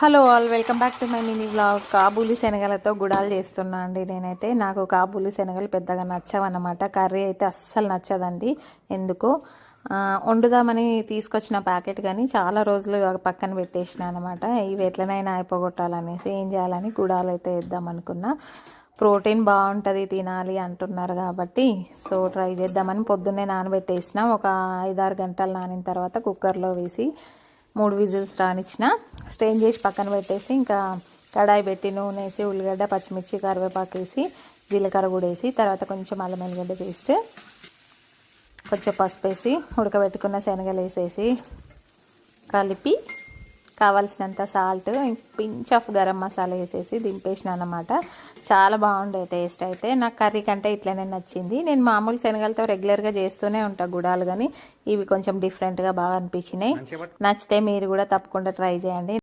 Hello all welcome back to my mini blog Kabuli శనగలతో గుడాలు చేస్తున్నా అండి నేనైతే. నాకు కాబూలి శనగలు పెద్దగా నచ్చవన్నమాట. కర్రీ అయితే అస్సలు నచ్చదండి. ఎందుకు? వండుదామని తీసుకొచ్చిన ప్యాకెట్ కానీ చాలా రోజులు పక్కన పెట్టేసిన అనమాట ఇవి ఎట్లనైనా అయిపోగొట్టాలనేసి ఏం చేయాలని గుడాలు అయితే వేద్దాం అనుకున్నా. ప్రోటీన్ బాగుంటుంది తినాలి అంటున్నారు కాబట్టి సో ట్రై చేద్దామని పొద్దున్నే నానబెట్టేసిన ఒక ఐదారు గంటలు నానిన తర్వాత కుక్కర్లో వేసి మూడు విజిల్స్ రానిచ్చిన. స్ట్రెయిన్ చేసి పక్కన పెట్టేసి ఇంకా కడాయి పెట్టి నూనె వేసి ఉల్లిగడ్డ పచ్చిమిర్చి కరివేపాకు వేసి జీలకర్ర కూడా వేసి తర్వాత కొంచెం అల్లం ఎల్లిగడ్డ పేస్ట్ కొంచెం పసుపు వేసి ఉడకబెట్టుకున్న శనగలు వేసేసి కలిపి కావాల్సినంత salt pinch of garam masala వేసేసి దింపేసిన అన్నమాట. చాలా బాగుండే టేస్ట్ అయితే. నాకు కర్రీ కంటే ఇట్లనే నచ్చింది. నేను మామూలు శనగలతో రెగ్యులర్గా చేస్తూనే ఉంటా గుడాలు కానీ ఇవి కొంచెం డిఫరెంట్గా బాగా అనిపించినాయి. నచ్చితే మీరు కూడా తప్పకుండా ట్రై చేయండి.